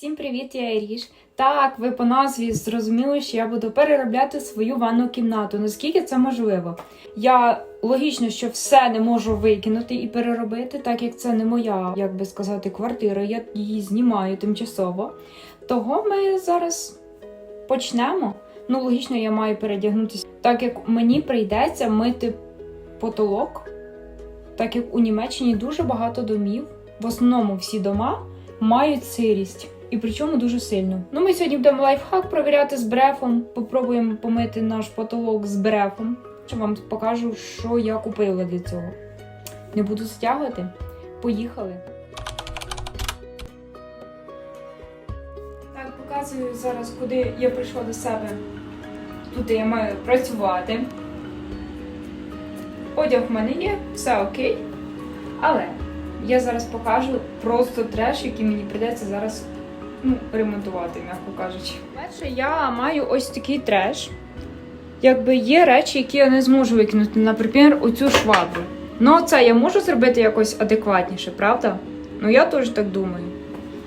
Всім привіт, я Іріш. Так, ви по назві зрозуміли, що я буду переробляти свою ванну кімнату. Наскільки це можливо? Я логічно, що все не можу викинути і переробити, так як це не моя, як би сказати, квартира. Я її знімаю тимчасово. Того ми зараз почнемо. Ну, логічно, я маю передягнутися, так як мені прийдеться мити потолок, так як у Німеччині дуже багато домів. В основному всі дома мають сирість. І причому дуже сильно. Ну, ми сьогодні будемо лайфхак провіряти з брефом. Попробуємо помити наш потолок з брефом. Що вам покажу, що я купила для цього. Не буду стягувати. Поїхали. Так, показую зараз, куди я прийшла до себе. Тут я маю працювати. Одяг в мене є, все окей. Але я зараз покажу просто треш, який мені прийдеться зараз ну, ремонтувати, м'яко кажучи. Перше, я маю ось такий треш. Якби є речі, які я не зможу викинути, наприклад, оцю швабру. Ну, це я можу зробити якось адекватніше, правда? Ну я теж так думаю.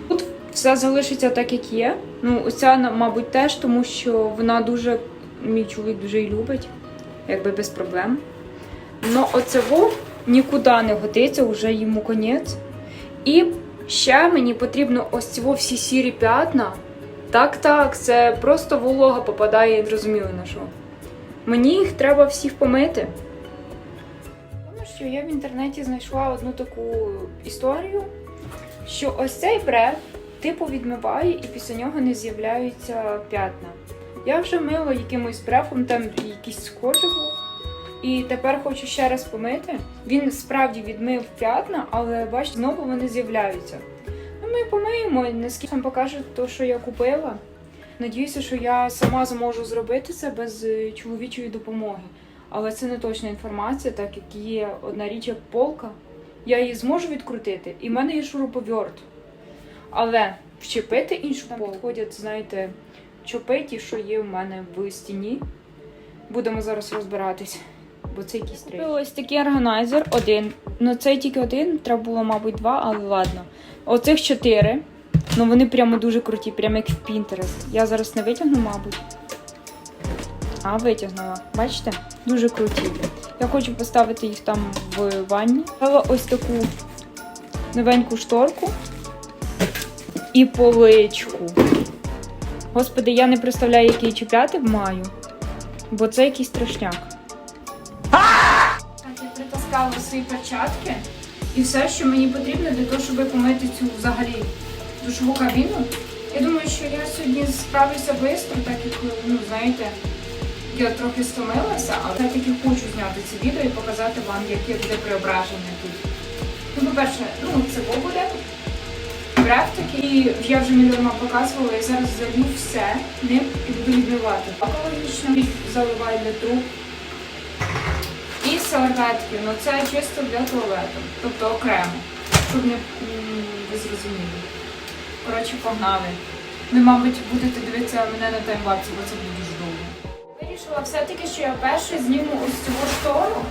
Тут все залишиться так, як є. Ну, оця, мабуть, теж, тому що вона дуже, мій чоловік дуже її любить, якби без проблем. Ну, оце нікуди не годиться, вже йому конець. І ще мені потрібно ось ці всі сірі п'ятна. Так, так, це просто волога попадає, я зрозуміла на що. Мені їх треба всіх помити. Тому що я в інтернеті знайшла одну таку історію, що ось цей бреф типу відмиває і після нього не з'являються п'ятна. Я вже мила якимось брефом, там якийсь схожий був. І тепер хочу ще раз помити. Він справді відмив п'ятна, але бачите, знову вони з'являються. Ну, ми помиємо, наскільки вам покажу те, що я купила. Надіюся, що я сама зможу зробити це без е, чоловічої допомоги. Але це не точна інформація, так як є одна річ, як полка. Я її зможу відкрутити, і в мене є шуруповерт. Але вчепити іншу там підходять, знаєте, чопи ті, що є в мене в стіні. Будемо зараз розбиратись. Бо це якийсь трейд. Ось такий органайзер один. Ну цей тільки один, треба було, мабуть, два, але ладно. Оцих чотири. Ну вони прямо дуже круті, прямо як в Pinterest. Я зараз не витягну, мабуть. А, витягнула. Бачите? Дуже круті. Я хочу поставити їх там в ванні. Взяла ось таку новеньку шторку і поличку. Господи, я не представляю, який чіпляти маю, бо це якийсь страшняк. Притаскала свої перчатки і все, що мені потрібно для того, щоб помити цю взагалі душову кабіну. Я думаю, що я сьогодні справлюся швидко, так як, ну, знаєте, я трохи стомилася, але я таки хочу зняти це відео і показати вам, яке буде преображення тут. Ну, по-перше, ну, це буде. Такий, я вже мільйонма показувала, я зараз залью все ним і буду відмивати. Екологічно заливаю для труб. І серветки, ну це чисто для туалету, тобто окремо, щоб не ви зрозуміли. Коротше, погнали. Ви, мабуть, будете дивитися мене на таймлапсі, бо це буде дуже довго. Вирішила все-таки, що я перше зніму ось цю штору,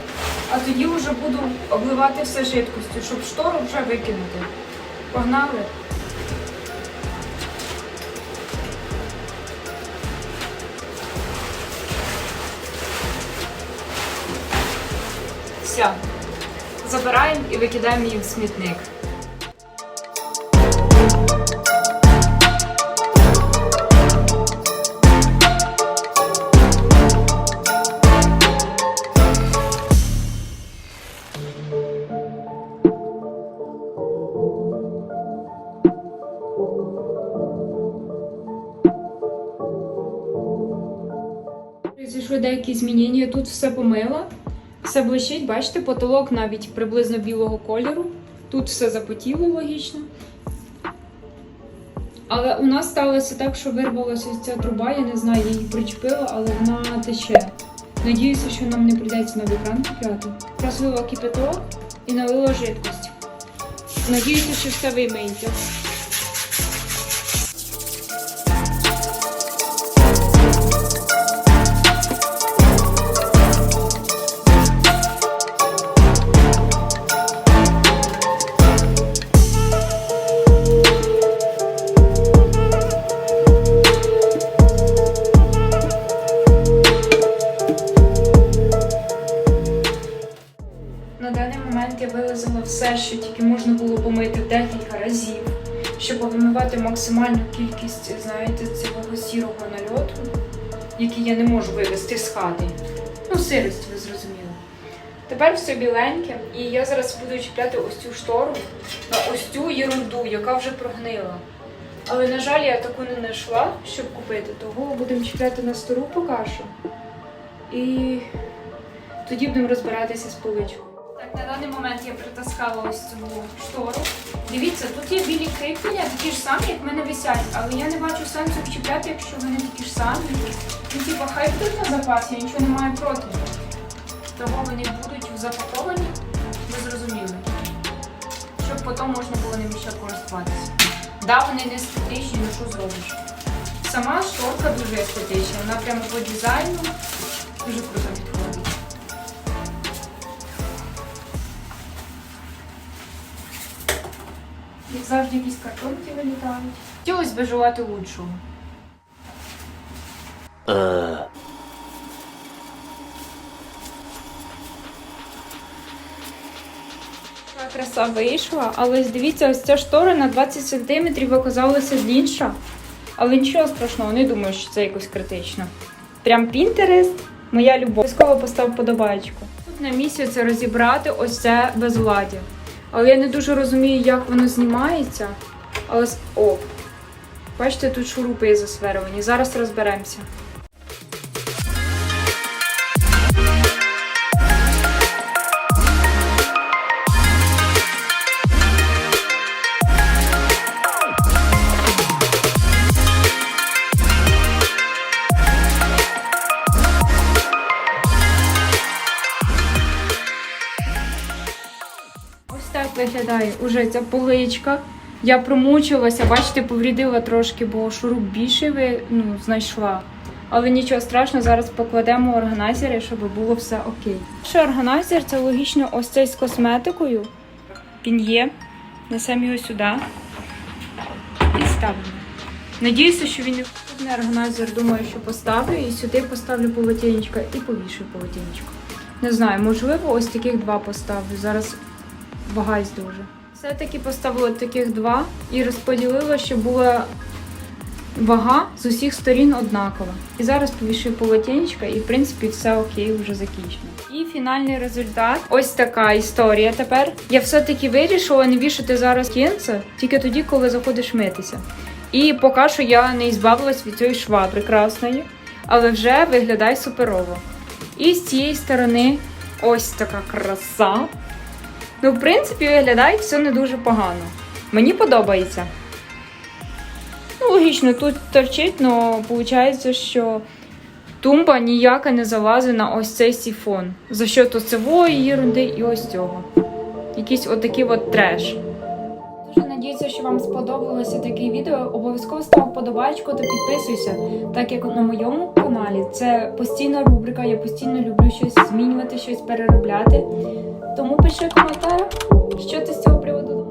а тоді вже буду обливати все жидкостю, щоб штору вже викинути. Погнали. Все. Забираємо і викидаємо її в смітник. Зійшли деякі змінення. Тут все помила. Все блищить, бачите, потолок навіть приблизно білого кольору. Тут все запотіло логічно. Але у нас сталося так, що вирвалася ця труба, я не знаю, я її причепила, але вона тече. Надіюся, що нам не прийдеться новий кран купляти. Розлила кипяток і налила жидкость. Надіюся, що все вимиється. Забрати максимальну кількість, знаєте, цього сірого нальоту, який я не можу вивезти з хати. Ну, сирості, ви зрозуміли. Тепер все біленьке, і я зараз буду чіпляти ось цю штору на ось цю єрунду, яка вже прогнила. Але, на жаль, я таку не знайшла, щоб купити, того будемо чіпляти на стару поки що. І тоді будемо розбиратися з поличкою. Так, на даний момент я притаскала ось цю штору. Дивіться, тут є білі кріплення, такі ж самі, як в мене висять, але я не бачу сенсу їх чіпляти, якщо вони такі ж самі. Ну, типа, хай будуть на запасі, я нічого не маю проти. Того вони будуть запаковані, ви зрозуміли. Щоб потім можна було ними ще користуватися. Да, вони не естетичні, ну що зробиш. Сама шторка дуже естетична, вона прямо по дизайну дуже круто завжди якісь картонки вилітають. Хотілося б жувати лучшого. Така краса вийшла, але дивіться, ось ця штора на 20 см оказалася длінша. Але нічого страшного, не думаю, що це якось критично. Прям Пінтерест, моя любов. Обов'язково постав подобаєчку. Тут на місці це розібрати ось це безладдя. Але я не дуже розумію, як воно знімається. Але о, бачите, тут шурупи засверовані. Зараз розберемося. Виглядає уже ця поличка. Я промучилася, бачите, поврідила трошки, бо шуруп більший ну, знайшла. Але нічого страшного, зараз покладемо органайзери, щоб було все окей. Перший органайзер це логічно ось цей з косметикою. Він є. Несемо його сюди і ставимо. Надіюся, що він не органайзер, думаю, що поставлю. І сюди поставлю полотенечко і повішую полотенечко. Не знаю, можливо, ось таких два поставлю. Зараз вагаюсь дуже. Все-таки поставила таких два і розподілила, щоб була вага з усіх сторін однакова. І зараз повішую полотенечко, і в принципі все окей, вже закінчено. І фінальний результат ось така історія тепер. Я все-таки вирішила не вішати зараз кінце тільки тоді, коли заходиш митися. І поки що я не ізбавилась від цієї шва прекрасної, але вже виглядає суперово. І з цієї сторони ось така краса. Ну, в принципі, виглядає все не дуже погано. Мені подобається. Ну, логічно, тут торчить, але виходить, що тумба ніяка не залазить на ось цей сіфон. За що то цивої єрунди і ось цього. Якийсь отакий от треш. Дуже надіюся, що вам сподобалося таке відео. Обов'язково став вподобайку та підписуйся, так як на моєму каналі це постійна рубрика, я постійно люблю щось змінювати, щось переробляти. Тому пиши в коментарях, що ти з цього приводу.